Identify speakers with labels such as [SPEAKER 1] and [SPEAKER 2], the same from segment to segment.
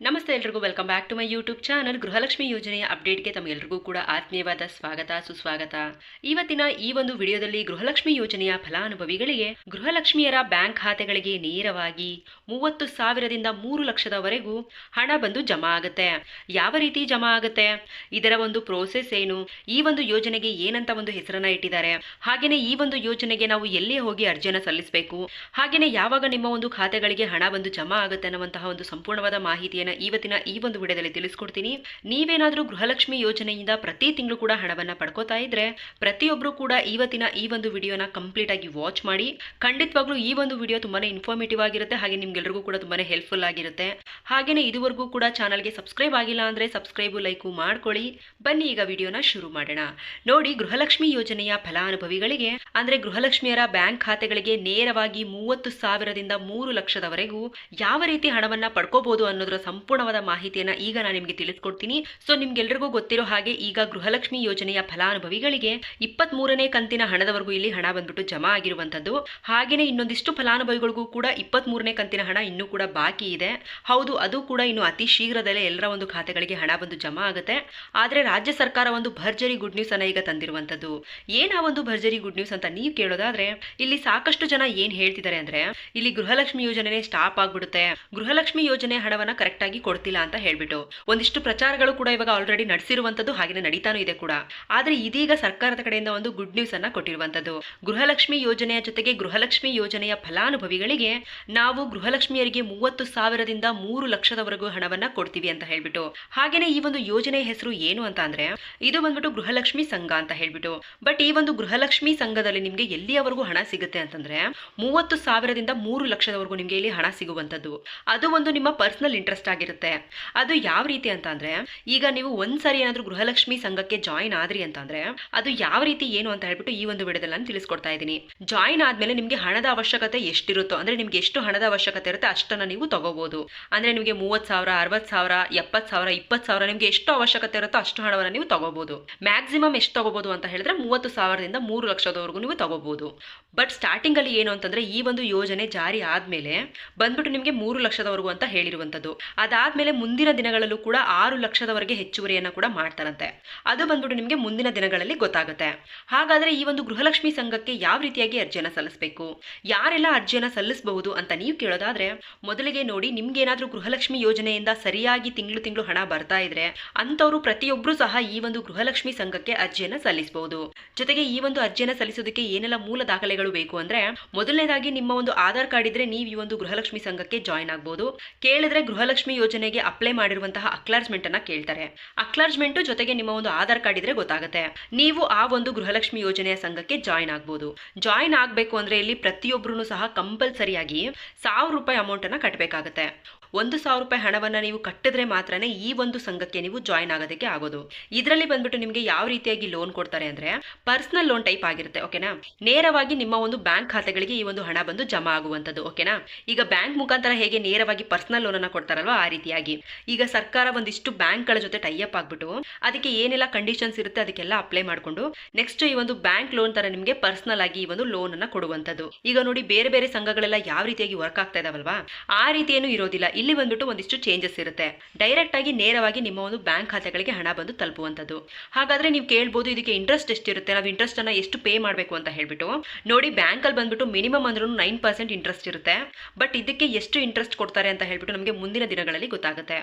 [SPEAKER 1] ನಮಸ್ತೆ ಎಲ್ರಿಗೂ welcome back to my YouTube channel Gruhalakshmi ಯೋಜನೆಯ ಅಪ್ಡೇಟ್ಗೆ ತಮಗೆಲ್ರಿಗೂ ಕೂಡ ಆತ್ಮೀಯವಾದ ಸ್ವಾಗತ, ಸುಸ್ವಾಗತ. ಇವತ್ತಿನ ಈ ಒಂದು ವಿಡಿಯೋದಲ್ಲಿ ಗೃಹಲಕ್ಷ್ಮಿ ಯೋಜನೆಯ ಫಲಾನುಭವಿಗಳಿಗೆ ಗೃಹಲಕ್ಷ್ಮಿಯರ ಬ್ಯಾಂಕ್ ಖಾತೆಗಳಿಗೆ ನೇರವಾಗಿ ಮೂವತ್ತು ಸಾವಿರದಿಂದ ಮೂರು ಲಕ್ಷದವರೆಗೂ ಹಣ ಬಂದು ಜಮಾ ಆಗುತ್ತೆ. ಯಾವ ರೀತಿ ಜಮಾ ಆಗುತ್ತೆ? ಇದರ ಒಂದು ಪ್ರೋಸೆಸ್ ಏನು? ಈ ಒಂದು ಯೋಜನೆಗೆ ಏನಂತ ಒಂದು ಹೆಸರನ್ನ ಇಟ್ಟಿದ್ದಾರೆ? ಹಾಗೇನೆ ಈ ಒಂದು ಯೋಜನೆಗೆ ನಾವು ಎಲ್ಲಿ ಹೋಗಿ ಅರ್ಜಿಯನ್ನು ಸಲ್ಲಿಸಬೇಕು? ಹಾಗೇನೆ ಯಾವಾಗ ನಿಮ್ಮ ಒಂದು ಖಾತೆಗಳಿಗೆ ಹಣ ಬಂದು ಜಮಾ ಆಗುತ್ತೆ ಅನ್ನುವಂತಹ ಒಂದು ಸಂಪೂರ್ಣವಾದ ಮಾಹಿತಿಯನ್ನು ಇವತ್ತಿನ ಈ ಒಂದು ವಿಡಿಯೋದಲ್ಲಿ ತಿಳಿಸ್ಕೊಡ್ತೀನಿ. ನೀವೇನಾದರೂ ಗೃಹಲಕ್ಷ್ಮಿ ಯೋಜನೆಯಿಂದ ಪ್ರತಿ ತಿಂಗಳು ಕೂಡ ಹಣವನ್ನ ಪಡ್ಕೋತಾ ಇದ್ರೆ ಪ್ರತಿಯೊಬ್ಬರು ಕೂಡ ಇವತ್ತಿನ ಈ ಒಂದು ವಿಡಿಯೋನ ಕಂಪ್ಲೀಟ್ ಆಗಿ ವಾಚ್ ಮಾಡಿ. ಖಂಡಿತವಾಗ್ಲೂ ಈ ಒಂದು ವಿಡಿಯೋ ತುಂಬಾನೇ ಇನ್ಫಾರ್ಮೇಟಿವ್ ಆಗಿರುತ್ತೆ, ಹಾಗೆ ನಿಮ್ಗೆಲ್ರಿಗೂ ಕೂಡ ತುಂಬಾನೇ ಹೆಲ್ಪ್ಫುಲ್ ಆಗಿರುತ್ತೆ. ಹಾಗೇನೆ ಇದುವರೆಗೂ ಕೂಡ ಚಾನಲ್ಗೆ ಸಬ್ಸ್ಕ್ರೈಬ್ ಆಗಿಲ್ಲ ಅಂದ್ರೆ ಸಬ್ಸ್ಕ್ರೈಬ್ ಲೈಕು ಮಾಡ್ಕೊಳ್ಳಿ. ಬನ್ನಿ ಈಗ ವಿಡಿಯೋನ ಶುರು ಮಾಡೋಣ. ನೋಡಿ ಗೃಹಲಕ್ಷ್ಮಿ ಯೋಜನೆಯ ಫಲಾನುಭವಿಗಳಿಗೆ, ಅಂದ್ರೆ ಗೃಹಲಕ್ಷ್ಮಿಯರ ಬ್ಯಾಂಕ್ ಖಾತೆಗಳಿಗೆ ನೇರವಾಗಿ ಮೂವತ್ತು ಸಾವಿರದಿಂದ ಮೂರು ಲಕ್ಷದವರೆಗೂ ಯಾವ ರೀತಿ ಹಣವನ್ನ ಪಡ್ಕೋಬಹುದು ಅನ್ನೋದರ ಸಂಪೂರ್ಣವಾದ ಮಾಹಿತಿಯನ್ನ ಈಗ ನಾನು ನಿಮಗೆ ತಿಳಿಸ್ಕೊಡ್ತೀನಿ. ಸೊ ನಿಮ್ಗೆಲ್ರಿಗೂ ಗೊತ್ತಿರೋ ಹಾಗೆ ಈಗ ಗೃಹಲಕ್ಷ್ಮಿ ಯೋಜನೆಯ ಫಲಾನುಭವಿಗಳಿಗೆ ಇಪ್ಪತ್ತ್ ಮೂರನೇ ಕಂತಿನ ಹಣದವರೆಗೂ ಇಲ್ಲಿ ಹಣ ಬಂದ್ಬಿಟ್ಟು ಜಮಾ ಆಗಿರುವಂತದ್ದು ಹಾಗೇನೆ ಇನ್ನೊಂದಿಷ್ಟು ಫಲಾನುಭವಿಗಳಿಗೂ ಕೂಡ ಇಪ್ಪತ್ತ್ ಮೂರನೇ ಕಂತಿನ ಹಣ ಇನ್ನೂ ಕೂಡ ಬಾಕಿ ಇದೆ. ಹೌದು, ಅದು ಕೂಡ ಇನ್ನು ಅತಿ ಶೀಘ್ರದಲ್ಲೇ ಎಲ್ಲರ ಒಂದು ಖಾತೆಗಳಿಗೆ ಹಣ ಬಂದು ಜಮಾ ಆಗುತ್ತೆ. ಆದ್ರೆ ರಾಜ್ಯ ಸರ್ಕಾರ ಒಂದು ಭರ್ಜರಿ ಗುಡ್ ನ್ಯೂಸ್ ಅನ್ನ ಈಗ ತಂದಿರುವಂತದ್ದು ಏನ ಒಂದು ಭರ್ಜರಿ ಗುಡ್ ನ್ಯೂಸ್ ಅಂತ ನೀವು ಕೇಳೋದಾದ್ರೆ, ಇಲ್ಲಿ ಸಾಕಷ್ಟು ಜನ ಏನ್ ಹೇಳ್ತಿದ್ದಾರೆ ಅಂದ್ರೆ, ಇಲ್ಲಿ ಗೃಹಲಕ್ಷ್ಮಿ ಯೋಜನೆ ಸ್ಟಾಪ್ ಆಗ್ಬಿಡುತ್ತೆ. ಗೃಹಲಕ್ಷ್ಮಿ ಯೋಜನೆ ಹಣವನ್ನ ಕರೆಕ್ಟ್ ಆಗಿ ಕೊಡ್ತಿಲ್ಲ ಅಂತ ಹೇಳ್ಬಿಟ್ಟು. ಒಂದಿಷ್ಟು ಪ್ರಚಾರಗಳು ಕೂಡ ಇವಾಗ ಆಲ್ರೆಡಿ ನಡೆಸಿರುವಂತದ್ದು ಹಾಗೆ ನಡೀತಾನೂ ಇದೆ ಕೂಡ. ಆದ್ರೆ ಇದೀಗ ಸರ್ಕಾರದ ಕಡೆಯಿಂದ ಒಂದು ಗುಡ್ ನ್ಯೂಸ್ ಅನ್ನ ಕೊಟ್ಟಿರುವಂತದ್ದು. ಗೃಹಲಕ್ಷ್ಮಿ ಯೋಜನೆಯ ಜೊತೆಗೆ ಗೃಹಲಕ್ಷ್ಮಿ ಯೋಜನೆಯ ಫಲಾನುಭವಿಗಳಿಗೆ ನಾವು ಗೃಹಲಕ್ಷ್ಮಿಯರಿಗೆ ಮೂವತ್ತು ಸಾವಿರದಿಂದ ಮೂರು ಲಕ್ಷದವರೆಗೂ ಹಣವನ್ನ ಕೊಡ್ತೀವಿ ಅಂತ ಹೇಳ್ಬಿಟ್ಟು. ಹಾಗೇನೆ ಈ ಒಂದು ಯೋಜನೆಯ ಹೆಸರು ಏನು ಅಂತ ಅಂದ್ರೆ, ಇದು ಬಂದ್ಬಿಟ್ಟು ಗೃಹಲಕ್ಷ್ಮಿ ಸಂಘ ಅಂತ ಹೇಳ್ಬಿಟ್ಟು. ಬಟ್ ಈ ಒಂದು ಗೃಹಲಕ್ಷ್ಮಿ ಸಂಘದಲ್ಲಿ ನಿಮ್ಗೆ ಎಲ್ಲಿಯವರೆಗೂ ಹಣ ಸಿಗುತ್ತೆ ಅಂತಂದ್ರೆ, ಮೂವತ್ತು ಸಾವಿರದಿಂದ ಮೂರು ಲಕ್ಷದವರೆಗೂ ನಿಮ್ಗೆ ಇಲ್ಲಿ ಹಣ ಸಿಗುವಂತದ್ದು. ಅದು ಒಂದು ನಿಮ್ಮ ಪರ್ಸನಲ್ ಇಂಟ್ರೆಸ್ಟ್ ಆಗಿರುತ್ತೆ. ಅದು ಯಾವ ರೀತಿ ಅಂತ ಅಂದ್ರೆ, ಈಗ ನೀವು ಒಂದ್ಸರಿ ಏನಾದ್ರೂ ಗೃಹಲಕ್ಷ್ಮಿ ಸಂಘಕ್ಕೆ ಜಾಯಿನ್ ಆದ್ರಿ ಅಂತಂದ್ರೆ ಅದು ಯಾವ ರೀತಿ ಏನು ಅಂತ ಹೇಳ್ಬಿಟ್ಟು ಈ ಒಂದು ವಿಡಿಯೋದಲ್ಲಿ ನಾನು ತಿಳಿಸ್ಕೊಡ್ತಾ ಇದ್ದೀನಿ. ಜಾಯಿನ್ ಆದ್ಮೇಲೆ ನಿಮ್ಗೆ ಹಣದ ಅವಶ್ಯಕತೆ ಎಷ್ಟಿರುತ್ತೋ, ಅಂದ್ರೆ ನಿಮ್ಗೆ ಎಷ್ಟು ಹಣದ ಅವಶ್ಯಕತೆ ಇರುತ್ತೆ ಅಷ್ಟನ್ನ ನೀವು ತಗೋಬಹುದು ಅಂದ್ರೆ ನಿಮಗೆ ಮೂವತ್ ಸಾವಿರ ಅರವತ್ ಸಾವಿರ ಎಪ್ಪತ್ ಸಾವಿರ ಇಪ್ಪತ್ ಸಾವಿರ ನಿಮ್ಗೆ ಎಷ್ಟು ಅವಶ್ಯಕತೆ ಇರುತ್ತೋ ಅಷ್ಟು ಹಣವನ್ನು ನೀವು ತಗೋಬಹುದು ಮ್ಯಾಕ್ಸಿಮಮ್ ಎಷ್ಟು ತಗೋಬಹುದು ಅಂತ ಹೇಳಿದ್ರೆ ಮೂವತ್ತು ಸಾವಿರದಿಂದ ಮೂರು ಲಕ್ಷದವರೆಗೂ ನೀವು ತಗೋಬಹುದು ಬಟ್ ಸ್ಟಾರ್ಟಿಂಗ್ ಅಲ್ಲಿ ಏನು ಅಂತಂದ್ರೆ, ಈ ಒಂದು ಯೋಜನೆ ಜಾರಿ ಆದ್ಮೇಲೆ ಬಂದ್ಬಿಟ್ಟು ನಿಮಗೆ ಮೂರು ಲಕ್ಷದವರೆಗೂ ಅಂತ ಹೇಳಿರುವಂತದ್ದು ಅದಾದ್ಮೇಲೆ ಮುಂದಿನ ದಿನಗಳಲ್ಲೂ ಕೂಡ ಆರು ಲಕ್ಷದವರೆಗೆ ಹೆಚ್ಚುವರಿಯನ್ನ ಕೂಡ ಮಾಡ್ತಾರಂತೆ. ಅದು ಬಂದ್ಬಿಟ್ಟು ನಿಮಗೆ ಮುಂದಿನ ದಿನಗಳಲ್ಲಿ ಗೊತ್ತಾಗುತ್ತೆ. ಹಾಗಾದ್ರೆ ಈ ಒಂದು ಗೃಹಲಕ್ಷ್ಮಿ ಸಂಘಕ್ಕೆ ಯಾವ ರೀತಿಯಾಗಿ ಅರ್ಜಿಯನ್ನ ಸಲ್ಲಿಸಬೇಕು? ಯಾರೆಲ್ಲ ಅರ್ಜಿಯನ್ನ ಸಲ್ಲಿಸಬಹುದು ಅಂತ ನೀವು ಕೇಳೋದಾದ್ರೆ, ಮೊದಲಿಗೆ ನೋಡಿ ನಿಮ್ಗೆ ಏನಾದ್ರೂ ಗೃಹಲಕ್ಷ್ಮಿ ಯೋಜನೆಯಿಂದ ಸರಿಯಾಗಿ ತಿಂಗಳು ತಿಂಗಳು ಹಣ ಬರ್ತಾ ಇದ್ರೆ ಅಂತವರು ಪ್ರತಿಯೊಬ್ಬರು ಸಹ ಈ ಒಂದು ಗೃಹಲಕ್ಷ್ಮಿ ಸಂಘಕ್ಕೆ ಅರ್ಜಿಯನ್ನ ಸಲ್ಲಿಸಬಹುದು. ಜೊತೆಗೆ ಈ ಒಂದು ಅರ್ಜಿಯನ್ನು ಸಲ್ಲಿಸೋದಕ್ಕೆ ಏನೆಲ್ಲ ಮೂಲ ದಾಖಲೆಗಳು ಬೇಕು ಅಂದ್ರೆ, ಮೊದಲನೇದಾಗಿ ನಿಮ್ಮ ಒಂದು ಆಧಾರ್ ಕಾರ್ಡ್ ಇದ್ರೆ ನೀವು ಈ ಒಂದು ಗೃಹಲಕ್ಷ್ಮಿ ಸಂಘಕ್ಕೆ ಜಾಯಿನ್ ಆಗ್ಬೋದು. ಕೇಳಿದ್ರೆ ಗೃಹಲಕ್ಷ್ಮಿ ಯೋಜನೆಗೆ ಅಪ್ಲೈ ಮಾಡಿರುವಂತಹ ಅಕ್ಲಾರ್ಜ್ಮೆಂಟ್ ಅನ್ನ ಕೇಳ್ತಾರೆ. ಅಕ್ಲಾರ್ಜ್ಮೆಂಟ್ ಜೊತೆಗೆ ನಿಮ್ಮ ಒಂದು ಆಧಾರ್ ಕಾರ್ಡ್ ಇದ್ರೆ ಗೊತ್ತಾಗುತ್ತೆ. ನೀವು ಆ ಒಂದು ಗೃಹಲಕ್ಷ್ಮಿ ಯೋಜನೆಯ ಸಂಘಕ್ಕೆ ಜಾಯಿನ್ ಆಗ್ಬೋದು. ಜಾಯಿನ್ ಆಗಬೇಕು ಅಂದ್ರೆ ಇಲ್ಲಿ ಪ್ರತಿಯೊಬ್ಬರು ಸಹ ಕಂಪಲ್ಸರಿಯಾಗಿ ಸಾವಿರ ರೂಪಾಯಿ ಅಮೌಂಟ್ ಅನ್ನ ಕಟ್ಟಬೇಕಾಗತ್ತೆ ಒಂದು ಸಾವಿರ ರೂಪಾಯಿ ಹಣವನ್ನ ನೀವು ಕಟ್ಟಿದ್ರೆ ಮಾತ್ರನೇ ಈ ಒಂದು ಸಂಘಕ್ಕೆ ನೀವು ಜಾಯಿನ್ ಆಗೋದಕ್ಕೆ ಆಗೋದು. ಇದರಲ್ಲಿ ಬಂದ್ಬಿಟ್ಟು ನಿಮಗೆ ಯಾವ ರೀತಿಯಾಗಿ ಲೋನ್ ಕೊಡ್ತಾರೆ ಅಂದ್ರೆ ಪರ್ಸನಲ್ ಲೋನ್ ಟೈಪ್ ಆಗಿರುತ್ತೆ ಓಕೆನಾ ನೇರವಾಗಿ ನಿಮ್ಮ ಒಂದು ಬ್ಯಾಂಕ್ ಖಾತೆಗಳಿಗೆ ಈ ಒಂದು ಹಣ ಬಂದು ಜಮಾ ಆಗುವಂತದ್ದು ಓಕೆನಾ ಈಗ ಬ್ಯಾಂಕ್ ಮುಖಾಂತರ ಹೇಗೆ ನೇರವಾಗಿ ಪರ್ಸನಲ್ ಲೋನ್ ಅನ್ನ ಕೊಡ್ತಾರಲ್ವಾ ಆ ರೀತಿಯಾಗಿ? ಈಗ ಸರ್ಕಾರ ಒಂದಿಷ್ಟು ಬ್ಯಾಂಕ್ಗಳ ಜೊತೆ ಟೈಅಪ್ ಆಗ್ಬಿಟ್ಟು ಅದಕ್ಕೆ ಏನೆಲ್ಲ ಕಂಡೀಷನ್ಸ್ ಇರುತ್ತೆ ಅದಕ್ಕೆಲ್ಲ ಅಪ್ಲೈ ಮಾಡಿಕೊಂಡು ನೆಕ್ಸ್ಟ್ ಈ ಒಂದು ಬ್ಯಾಂಕ್ ಲೋನ್ ತರ ನಿಮಗೆ ಪರ್ಸನಲ್ ಆಗಿ ಈ ಒಂದು ಲೋನ್ ಅನ್ನ ಕೊಡುವಂತದ್ದು ಈಗ ನೋಡಿ ಬೇರೆ ಬೇರೆ ಸಂಘಗಳೆಲ್ಲ ಯಾವ ರೀತಿಯಾಗಿ ವರ್ಕ್ ಆಗ್ತಾ ಇದಾವಲ್ವಾ? ಆ ರೀತಿಯೇನು ಇರೋದಿಲ್ಲ. ಇಲ್ಲಿ ಬಂದ್ಬಿಟ್ಟು ಒಂದಿಷ್ಟು ಚೇಂಜಸ್ ಇರುತ್ತೆ. ಡೈರೆಕ್ಟ್ ಆಗಿ ನೇರವಾಗಿ ನಿಮ್ಮ ಒಂದು ಬ್ಯಾಂಕ್ ಖಾತೆಗಳಿಗೆ ಹಣ ಬಂದು ತಲುಪುವಂಥದ್ದು. ಹಾಗಾದ್ರೆ ನೀವು ಕೇಳ್ಬೋದು ಇದಕ್ಕೆ ಇಂಟ್ರೆಸ್ಟ್ ಎಷ್ಟಿರುತ್ತೆ, ನಾವು ಇಂಟ್ರೆಸ್ಟ್ ಅನ್ನ ಎಷ್ಟು ಪೇ ಮಾಡಬೇಕು ಅಂತ ಹೇಳ್ಬಿಟ್ಟು. ನೋಡಿ ಬ್ಯಾಂಕ್ ಅಲ್ಲಿ ಬಂದ್ಬಿಟ್ಟು ಮಿನಿಮಮ್ ಅಂದ್ರೂ ನೈನ್ ಪರ್ಸೆಂಟ್ ಇಂಟ್ರೆಸ್ಟ್ ಇರುತ್ತೆ. ಬಟ್ ಇದಕ್ಕೆ ಎಷ್ಟು ಇಂಟ್ರೆಸ್ಟ್ ಕೊಡ್ತಾರೆ ಅಂತ ಹೇಳ್ಬಿಟ್ಟು ನಮಗೆ ಮುಂದಿನ ದಿನಗಳಲ್ಲಿ ಗೊತ್ತಾಗುತ್ತೆ.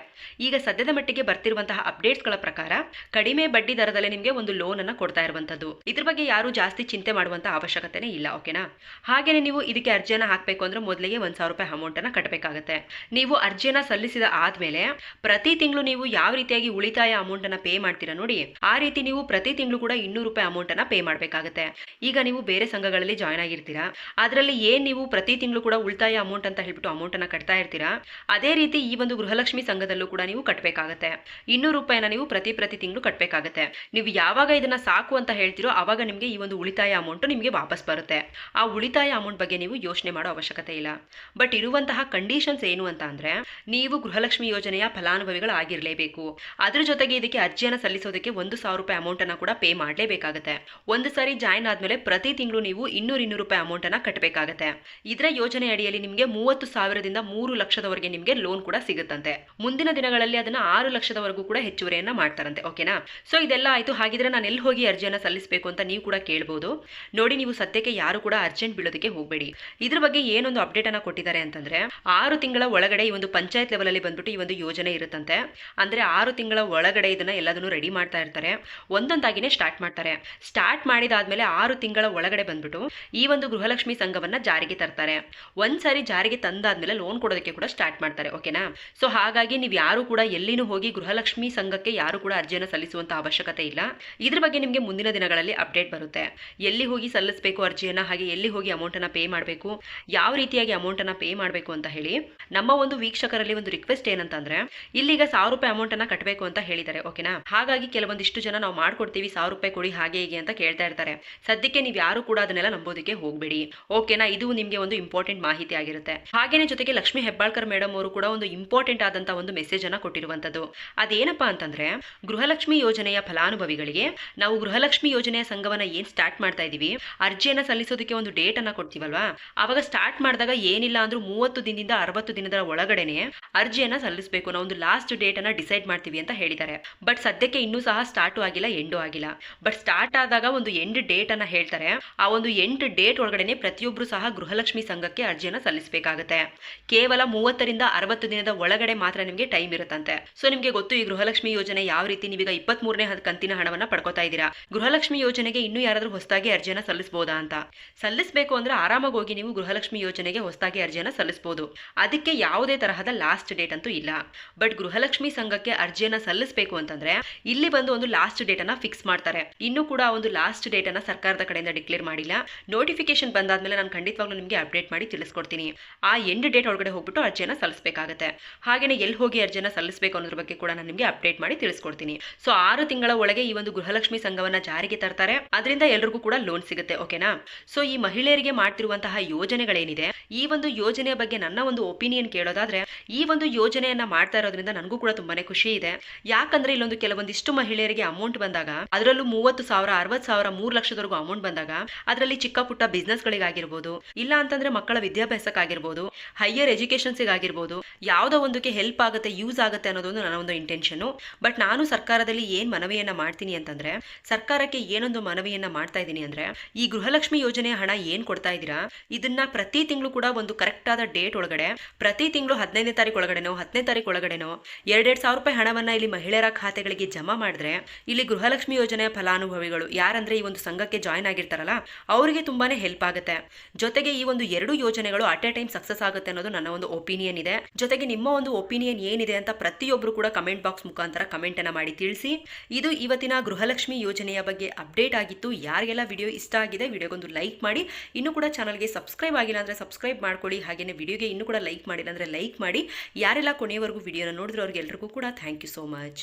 [SPEAKER 1] ಈಗ ಸದ್ಯದ ಮಟ್ಟಿಗೆ ಬರ್ತಿರುವಂತಹ ಅಪ್ಡೇಟ್ಸ್ಗಳ ಪ್ರಕಾರ ಕಡಿಮೆ ಬಡ್ಡಿ ದರದಲ್ಲಿ ನಿಮಗೆ ಒಂದು ಲೋನ್ ಅನ್ನ ಕೊಡ್ತಾ ಇರುವಂತದ್ದು ಇದ್ರ ಬಗ್ಗೆ ಯಾರು ಜಾಸ್ತಿ ಚಿಂತೆ ಮಾಡುವಂತಹ ಅವಶ್ಯಕತೆನೇ ಇಲ್ಲ ಓಕೆನಾ ಹಾಗೇನೆ ನೀವು ಇದಕ್ಕೆ ಅರ್ಜಿಯನ್ನು ಹಾಕಬೇಕು ಅಂದ್ರೆ ಮೊದಲಿಗೆ ಒಂದ್ ಸಾವಿರ ರೂಪಾಯಿ ಅಮೌಂಟ್ ಅನ್ನ ಕಟ್ಟಬೇಕಾಗುತ್ತೆ ನೀವು ಅರ್ಜಿಯನ್ನ ಸಲ್ಲಿಸಿದ ಆದ್ಮೇಲೆ ಪ್ರತಿ ತಿಂಗಳು ನೀವು ಯಾವ ರೀತಿಯಾಗಿ ಉಳಿತಾಯ ಅಮೌಂಟ್ ಅನ್ನ ಪೇ ಮಾಡ್ತೀರಾ ನೋಡಿ, ಆ ರೀತಿ ನೀವು ಪ್ರತಿ ತಿಂಗಳು ಕೂಡ ಇನ್ನೂರು ರೂಪಾಯಿ ಅಮೌಂಟ್ ಅನ್ನ ಪೇ ಮಾಡಬೇಕಾಗುತ್ತೆ. ಈಗ ನೀವು ಬೇರೆ ಸಂಘಗಳಲ್ಲಿ ಜಾಯ್ನ್ ಆಗಿರ್ತೀರಾ, ಅದರಲ್ಲಿ ಏನ್ ನೀವು ಪ್ರತಿ ತಿಂಗಳು ಕೂಡ ಉಳಿತಾಯ ಅಮೌಂಟ್ ಅಂತ ಹೇಳ್ಬಿಟ್ಟು ಅಮೌಂಟ್ ಅನ್ನ ಕಟ್ತಾ ಇರ್ತೀರಾ, ಅದೇ ರೀತಿ ಈ ಒಂದು ಗೃಹಲಕ್ಷ್ಮಿ ಸಂಘದಲ್ಲೂ ಕೂಡ ನೀವು ಕಟ್ಟಬೇಕಾಗತ್ತೆ ಇನ್ನೂರು ರೂಪಾಯಿನ ನೀವು ಪ್ರತಿ ಪ್ರತಿ ತಿಂಗಳು ಕಟ್ಟಬೇಕಾಗತ್ತೆ ನೀವು ಯಾವಾಗ ಇದನ್ನ ಸಾಕು ಅಂತ ಹೇಳ್ತೀರೋ ಅವಾಗ ನಿಮಗೆ ಈ ಒಂದು ಉಳಿತಾಯ ಅಮೌಂಟ್ ನಿಮಗೆ ವಾಪಸ್ ಬರುತ್ತೆ. ಆ ಉಳಿತಾಯ ಅಮೌಂಟ್ ಬಗ್ಗೆ ನೀವು ಯೋಚನೆ ಮಾಡೋ ಅವಶ್ಯಕತೆ ಇಲ್ಲ. ಬಟ್ ಇರುವಂತಹ ಕಂಡೀಷನ್ಸ್ ಏನು ಅಂತ ಅಂದ್ರೆ ನೀವು ಗೃಹಲಕ್ಷ್ಮಿ ಯೋಜನೆಯ ಫಲಾನುಭವಿಗಳಾಗಿರಲೇಬೇಕು. ಅದ್ರ ಜೊತೆಗೆ ಇದಕ್ಕೆ ಅರ್ಜಿಯನ್ನು ಸಲ್ಲಿಸೋದಕ್ಕೆ ಒಂದು ಸಾವಿರ ರೂಪಾಯಿ ಅಮೌಂಟ್ ಅನ್ನ ಕೂಡ ಪೇ ಮಾಡಲೇಬೇಕಾಗುತ್ತೆ. ಒಂದು ಸಾರಿ ಜಾಯಿನ್ ಆದ್ಮೇಲೆ ಪ್ರತಿ ತಿಂಗಳು ನೀವು ಇನ್ನೂರು ಇನ್ನೂರು ರೂಪಾಯಿ ಅಮೌಂಟ್ ಅನ್ನ ಕಟ್ಟಬೇಕಾಗತ್ತೆ ಇದರ ಯೋಜನೆ ಅಡಿಯಲ್ಲಿ ನಿಮಗೆ ಮೂವತ್ತು ಸಾವಿರದಿಂದ ಮೂರು ಲಕ್ಷದವರೆಗೆ ನಿಮಗೆ ಲೋನ್ ಕೂಡ ಸಿಗುತ್ತಂತೆ. ಮುಂದಿನ ದಿನಗಳಲ್ಲಿ ಅದನ್ನ ಆರು ಲಕ್ಷದವರೆಗೂ ಕೂಡ ಹೆಚ್ಚುವರಿಯನ್ನ ಮಾಡ್ತಾರಂತೆ ಓಕೆನಾ ಸೊ ಇದೆಲ್ಲ ಆಯ್ತು. ಹಾಗಿದ್ರೆ ನಾನು ಎಲ್ಲಿ ಹೋಗಿ ಅರ್ಜಿಯನ್ನ ಸಲ್ಲಿಸಬೇಕು ಅಂತ ನೀವು ಕೂಡ ಕೇಳಬಹುದು ನೋಡಿ, ನೀವು ಸದ್ಯಕ್ಕೆ ಯಾರು ಕೂಡ ಅರ್ಜೆಂಟ್ ಬೀಳೋದಕ್ಕೆ ಹೋಗಬೇಡಿ. ಇದ್ರ ಬಗ್ಗೆ ಏನೊಂದು ಅಪ್ಡೇಟ್ ಅನ್ನ ಕೊಟ್ಟಿದ್ದಾರೆ ಅಂತಂದ್ರೆ, ಆರು ತಿಂಗಳ ಒಳಗಡೆ ಈ ಒಂದು ಪಂಚಾಯತ್ ಲೆವೆಲಲ್ಲಿ ಬಂದ್ಬಿಟ್ಟು ಈ ಒಂದು ಯೋಜನೆ ಇರುತ್ತಂತೆ. ಅಂದ್ರೆ ಆರು ತಿಂಗಳ ಒಳಗಡೆ ಇದನ್ನ ಎಲ್ಲದನ್ನು ರೆಡಿ ಮಾಡ್ತಾ ಇರ್ತಾರೆ. ಒಂದೊಂದಾಗಿನೇ ಸ್ಟಾರ್ಟ್ ಮಾಡ್ತಾರೆ. ಸ್ಟಾರ್ಟ್ ಮಾಡಿದಾದ್ಮೇಲೆ ಆರು ತಿಂಗಳ ಒಳಗಡೆ ಬಂದ್ಬಿಟ್ಟು ಈ ಒಂದು ಗೃಹಲಕ್ಷ್ಮಿ ಸಂಘವನ್ನ ಜಾರಿಗೆ ತರ್ತಾರೆ. ಒಂದ್ಸಾರಿ ಜಾರಿಗೆ ತಂದಾದ್ಮೇಲೆ ಲೋನ್ ಕೊಡೋದಕ್ಕೆ ಕೂಡ ಸ್ಟಾರ್ಟ್ ಮಾಡ್ತಾರೆ ಓಕೆನಾ ಸೊ ಹಾಗಾಗಿ ನೀವು ಯಾರು ಕೂಡ ಎಲ್ಲಿನೂ ಹೋಗಿ ಗೃಹಲಕ್ಷ್ಮಿ ಸಂಘಕ್ಕೆ ಯಾರು ಕೂಡ ಅರ್ಜಿಯನ್ನು ಸಲ್ಲಿಸುವಂತ ಅವಶ್ಯಕತೆ ಇಲ್ಲ. ಇದ್ರ ಬಗ್ಗೆ ನಿಮಗೆ ಮುಂದಿನ ದಿನಗಳಲ್ಲಿ ಅಪ್ಡೇಟ್ ಬರುತ್ತೆ. ಎಲ್ಲಿ ಹೋಗಿ ಸಲ್ಲಿಸಬೇಕು ಅರ್ಜಿಯನ್ನ, ಹಾಗೆ ಎಲ್ಲಿ ಹೋಗಿ ಅಮೌಂಟ್ ಅನ್ನ ಪೇ ಮಾಡಬೇಕು, ಯಾವ ರೀತಿಯಾಗಿ ಅಮೌಂಟ್ ಅನ್ನ ಪೇ ಮಾಡಬೇಕು ಅಂತ ಹೇಳಿ ನಮ್ಮ ಒಂದು ವೀಕ್ಷಕರಲ್ಲಿ ಒಂದು ರಿಕ್ವೆಸ್ಟ್ ಏನಂತಂದ್ರೆ, ಇಲ್ಲಿಗ ಸಾವಿರ ರೂಪಾಯಿ ಅಮೌಂಟ್ ಅನ್ನ ಕಟ್ಟಬೇಕು ಅಂತ ಹೇಳಿದ್ದಾರೆ ಓಕೆನಾ ಹಾಗಾಗಿ ಕೆಲವೊಂದಿಷ್ಟು ಜನ ನಾವು ಮಾಡ್ಕೊಡ್ತೀವಿ, ಸಾವಿರ ರೂಪಾಯಿ ಕೊಡಿ ಹಾಗೆ ಹೀಗೆ ಅಂತ ಕೇಳ್ತಾ ಇರ್ತಾರೆ. ಸದ್ಯಕ್ಕೆ ನೀವು ಯಾರು ಕೂಡ ಅದನ್ನೆಲ್ಲ ನಂಬೋದಕ್ಕೆ ಹೋಗ್ಬೇಡಿ ಓಕೆನಾ ಇದು ನಿಮಗೆ ಒಂದು ಇಂಪಾರ್ಟೆಂಟ್ ಮಾಹಿತಿ ಆಗಿರುತ್ತೆ. ಹಾಗೇನೆ ಜೊತೆಗೆ ಲಕ್ಷ್ಮಿ ಹೆಬ್ಬಾಳ್ಕರ್ ಮೇಡಮ್ ಅವರು ಕೂಡ ಒಂದು ಇಂಪಾರ್ಟೆಂಟ್ ಆದಂತ ಒಂದು ಮೆಸೇಜ್ ಅನ್ನ ಕೊಟ್ಟಿರುವಂತದ್ದು. ಅದೇನಪ್ಪಾ ಅಂತಂದ್ರೆ, ಗೃಹಲಕ್ಷ್ಮಿ ಯೋಜನೆಯ ಫಲಾನುಭವಿಗಳಿಗೆ ನಾವು ಗೃಹಲಕ್ಷ್ಮಿ ಯೋಜನೆಯ ಸಂಘವನ್ನ ಏನ್ ಸ್ಟಾರ್ಟ್ ಮಾಡ್ತಾ ಇದೀವಿ, ಅರ್ಜಿಯನ್ನ ಸಲ್ಲಿಸೋದಕ್ಕೆ ಒಂದು ಡೇಟ್ ಅನ್ನ ಕೊಡ್ತೀವಲ್ವಾ? ಅವಾಗ ಸ್ಟಾರ್ಟ್ ಮಾಡಿದಾಗ ಏನಿಲ್ಲ ಅಂದ್ರೂ ಮೂವತ್ತು ದಿನದಿಂದ ಅರವತ್ತು ದಿನದ ಒಳಗಡೆನೆ ಅರ್ಜಿಯನ್ನ ಸಲ್ಲಿಸಬೇಕು. ನಾವು ಒಂದು ಲಾಸ್ಟ್ ಡೇಟ್ ಅನ್ನ ಡಿಸೈಡ್ ಮಾಡ್ತೀವಿ ಅಂತ ಹೇಳಿದ್ದಾರೆ. ಬಟ್ ಸದ್ಯಕ್ಕೆ ಇನ್ನೂ ಸಹ ಸ್ಟಾರ್ಟು ಆಗಿಲ್ಲ ಎಂಡು ಆಗಿಲ್ಲ. ಬಟ್ ಸ್ಟಾರ್ಟ್ ಆದಾಗ ಒಂದು ಎಂಡ್ ಡೇಟ್ ಅನ್ನ ಹೇಳ್ತಾರೆ. ಆ ಒಂದು ಎಂಟು ಡೇಟ್ ಒಳಗಡೆ ಪ್ರತಿಯೊಬ್ರು ಸಹ ಗೃಹಲಕ್ಷ್ಮಿ ಸಂಘಕ್ಕೆ ಅರ್ಜಿಯನ್ನ ಸಲ್ಲಿಸಬೇಕಾಗುತ್ತೆ. ಕೇವಲ ಮೂವತ್ತರಿಂದ ಅರವತ್ತು ದಿನದ ಒಳಗಡೆ ಮಾತ್ರ ನಿಮಗೆ ಟೈಮ್ ಇರುತ್ತಂತೆ. ಸೊ ನಿಮಗೆ ಗೊತ್ತು ಈ ಗೃಹಲಕ್ಷ್ಮಿ ಯೋಜನೆ ಯಾವ ರೀತಿ ನೀವೀಗ ಇಪ್ಪತ್ತ್ ಮೂರನೇ ಕಂತಿನ ಹಣವನ್ನ ಪಡ್ಕೋತಾ ಇದ್ದೀರಾ? ಗೃಹಲಕ್ಷ್ಮಿ ಯೋಜನೆಗೆ ಇನ್ನೂ ಯಾರಾದ್ರೂ ಹೊಸದಾಗಿ ಅರ್ಜಿಯನ್ನ ಸಲ್ಲಿಸಬಹುದಾ ಅಂತ? ಸಲ್ಲಿಸಬೇಕು ಅಂದ್ರೆ ಆರಾಮಾಗಿ ಹೋಗಿ ನೀವು ಗೃಹಲಕ್ಷ್ಮಿ ಯೋಜನೆಗೆ ಹೊಸದಾಗಿ ಅರ್ಜಿಯನ್ನ ಸಲ್ಲಿಸಬಹುದು ಅದಕ್ಕೆ ಯಾವುದೇ ತರಹದ ಲಾಸ್ಟ್ ಡೇಟ್ ಅಂತೂ ಇಲ್ಲ. ಬಟ್ ಗೃಹಲಕ್ಷ್ಮಿ ಸಂಘಕ್ಕೆ ಅರ್ಜಿಯನ್ನ ಸಲ್ಲಿಸಬೇಕು ಅಂತಂದ್ರೆ, ಇಲ್ಲಿ ಬಂದು ಒಂದು ಲಾಸ್ಟ್ ಡೇಟ್ ಅನ್ನ ಫಿಕ್ಸ್ ಮಾಡ್ತಾರೆ. ಇನ್ನು ಕೂಡ ಒಂದು ಲಾಸ್ಟ್ ಡೇಟ್ ಅನ್ನ ಸರ್ಕಾರದ ಕಡೆಯಿಂದ ಡಿಕ್ಲೇರ್ ಮಾಡಿಲ್ಲ. ನೋಟಿಫಿಕೇಶನ್ ಬಂದಾದ್ಮೇಲೆ ನಾನು ಖಂಡಿತವಾಗ್ಲೂ ನಿಮಗೆ ಅಪ್ಡೇಟ್ ಮಾಡಿ ತಿಳಿಸ್ಕೊಡ್ತೀನಿ. ಆ ಎಂಡ್ ಡೇಟ್ ಒಳಗಡೆ ಹೋಗ್ಬಿಟ್ಟು ಅರ್ಜಿಯನ್ನ ಸಲ್ಲಿಸಬೇಕಾಗುತ್ತೆ. ಹಾಗೇನೆ ಎಲ್ಲಿ ಹೋಗಿ ಅರ್ಜಿಯನ್ನ ಸಲ್ಲಿಸಬೇಕು ಅನ್ನೋದ್ರ ಬಗ್ಗೆ ಕೂಡ ನಾನು ನಿಮಗೆ ಅಪ್ಡೇಟ್ ಮಾಡಿ ತಿಳಿಸ್ಕೊಡ್ತೀನಿ. ಸೊ ಆರು ತಿಂಗಳ ಒಳಗೆ ಈ ಒಂದು ಗೃಹಲಕ್ಷ್ಮಿ ಸಂಘವನ್ನ ಜಾರಿಗೆ ತರ್ತಾರೆ. ಅದರಿಂದ ಎಲ್ರಿಗೂ ಕೂಡ ಲೋನ್ ಸಿಗುತ್ತೆ ಓಕೆನಾ ಸೊ ಈ ಮಹಿಳೆಯರಿಗೆ ಮಾಡ್ತಿರುವಂತಹ ಯೋಜನೆಗಳೇನಿದೆ, ಈ ಒಂದು ಯೋಜನೆಯ ಬಗ್ಗೆ ನನ್ನ ಒಂದು ಒಪಿನಿಯನ್ ಕೇಳೋದಾದ್ರೆ ಈ ಒಂದು ಯೋಜನೆಯನ್ನ ಮಾಡ್ತಾ ಇರೋದ್ರಿಂದ ನನಗೂ ಕೂಡ ತುಂಬಾನೇ ಖುಷಿ ಇದೆ. ಯಾಕಂದ್ರೆ ಇಲ್ಲೊಂದು ಕೆಲವೊಂದಿಷ್ಟು ಮಹಿಳೆಯರಿಗೆ ಅಮೌಂಟ್ ಬಂದಾಗ, ಅದರಲ್ಲೂ ಮೂವತ್ತು ಸಾವಿರ, ಅರವತ್ತು ಸಾವಿರ, ಮೂರು ಲಕ್ಷದವರೆಗೂ ಅಮೌಂಟ್ ಬಂದಾಗ, ಅದರಲ್ಲಿ ಚಿಕ್ಕ ಪುಟ್ಟ ಬಿಸ್ನೆಸ್ಗಳಿಗಾಗಿರ್ಬೋದು ಇಲ್ಲ ಅಂತಂದ್ರೆ ಮಕ್ಕಳ ವಿದ್ಯಾಭ್ಯಾಸಕ್ಕಾಗಿರ್ಬೋದು ಹೈಯರ್ ಎಜುಕೇಶನ್ಸಿಗಾಗಿರ್ಬೋದು ಯಾವುದೋ ಒಂದಕ್ಕೆ ಹೆಲ್ಪ್ ಆಗುತ್ತೆ ಯೂಸ್ ಆಗುತ್ತೆ ಅನ್ನೋದೊಂದು ನನ್ನ ಒಂದು ಇಂಟೆನ್ಷನ್ ಬಟ್ ನಾನು ಸರ್ಕಾರದಲ್ಲಿ ಏನ್ ಮನವಿಯನ್ನ ಮಾಡ್ತೀನಿ ಅಂತಂದ್ರೆ, ಸರ್ಕಾರಕ್ಕೆ ಏನೊಂದು ಮನವಿಯನ್ನ ಮಾಡ್ತಾ ಇದ್ದೀನಿ ಅಂದ್ರೆ, ಈ ಗೃಹಲಕ್ಷ್ಮಿ ಯೋಜನೆ ಹಣ ಏನ್ ಕೊಡ್ತಾ ಇದ್ದೀರಾ? ಇದನ್ನ ಪ್ರತಿ ತಿಂಗಳು ಕೂಡ ಒಂದು ಕರೆಕ್ಟ್ ಆದ ಡೇಟ್ ಒಳಗಡೆ, ಪ್ರತಿ ತಿಂಗಳು ಹದಿನೈದನೇ ತಾರೀಕು ಒಳಗಡೆನೋ ಹತ್ತನೇ ತಾರೀಕು ಒಳಗಡೆನೋ ಎರಡೆರಡು ಸಾವಿರ ರೂಪಾಯಿ ಹಣವನ್ನ ಇಲ್ಲಿ ಮಹಿಳೆಯರ ಖಾತೆಗಳಿಗೆ ಜಮಾ ಮಾಡಿದ್ರೆ ಇಲ್ಲಿ ಗೃಹಲಕ್ಷ್ಮಿ ಯೋಜನೆಯ ಫಲಾನುಭವಿಗಳು ಯಾರಂದ್ರೆ ಈ ಒಂದು ಸಂಘಕ್ಕೆ ಜಾಯ್ನ್ ಆಗಿರ್ತಾರಲ್ಲ, ಅವರಿಗೆ ತುಂಬಾನೇ ಹೆಲ್ಪ್ ಆಗುತ್ತೆ. ಜೊತೆಗೆ ಈ ಒಂದು ಎರಡು ಯೋಜನೆಗಳು ಅಟ್ ಎ ಟೈಮ್ ಸಕ್ಸಸ್ ಆಗುತ್ತೆ ಅನ್ನೋದು ನನ್ನ ಒಂದು ಒಪಿನಿಯನ್ ಇದೆ. ಜೊತೆಗೆ ನಿಮ್ಮ ಒಂದು ಒಪಿನಿಯನ್ ಏನಿದೆ ಅಂತ ಪ್ರತಿಯೊಬ್ಬರು ಕೂಡ ಕಮೆಂಟ್ ಬಾಕ್ಸ್ ಮುಖಾಂತರ ಕಮೆಂಟ್ ಅನ್ನ ಮಾಡಿ ತಿಳಿಸಿ. ಇದು ಇವತ್ತಿನ ಗೃಹಲಕ್ಷ್ಮಿ ಯೋಜನೆಯ ಬಗ್ಗೆ ಅಪ್ಡೇಟ್ ಆಗಿತ್ತು. ಯಾರಿಗೆಲ್ಲ ವಿಡಿಯೋ ಇಷ್ಟ ಆಗಿದೆ, ವಿಡಿಯೋಗೊಂದು ಲೈಕ್ ಮಾಡಿ. ಇನ್ನೂ ಕೂಡ ಚಾನಲ್ಗೆ ಸಬ್ಸ್ಕ್ರೈಬ್ ಆಗಿಲ್ಲ ಅಂದ್ರೆ ಸಬ್ಸ್ಕ್ರೈಬ್ ಮಾಡ್ಕೊಳ್ಳಿ. ಹಾಗೆಯೇ ವಿಡಿಯೋಗೆ ಇನ್ನೂ ಕೂಡ ಲೈಕ್ ಮಾಡಿಲ್ಲ ಅಂದರೆ ಲೈಕ್ ಮಾಡಿ ಯಾರೆಲ್ಲ ಕೊನೆಯವರೆಗೂ ವಿಡಿಯೋನ ನೋಡಿದ್ರೆ ಅವ್ರಿಗೆಲ್ರಿಗೂ ಕೂಡ ಥ್ಯಾಂಕ್ ಯು ಸೋ ಮಚ್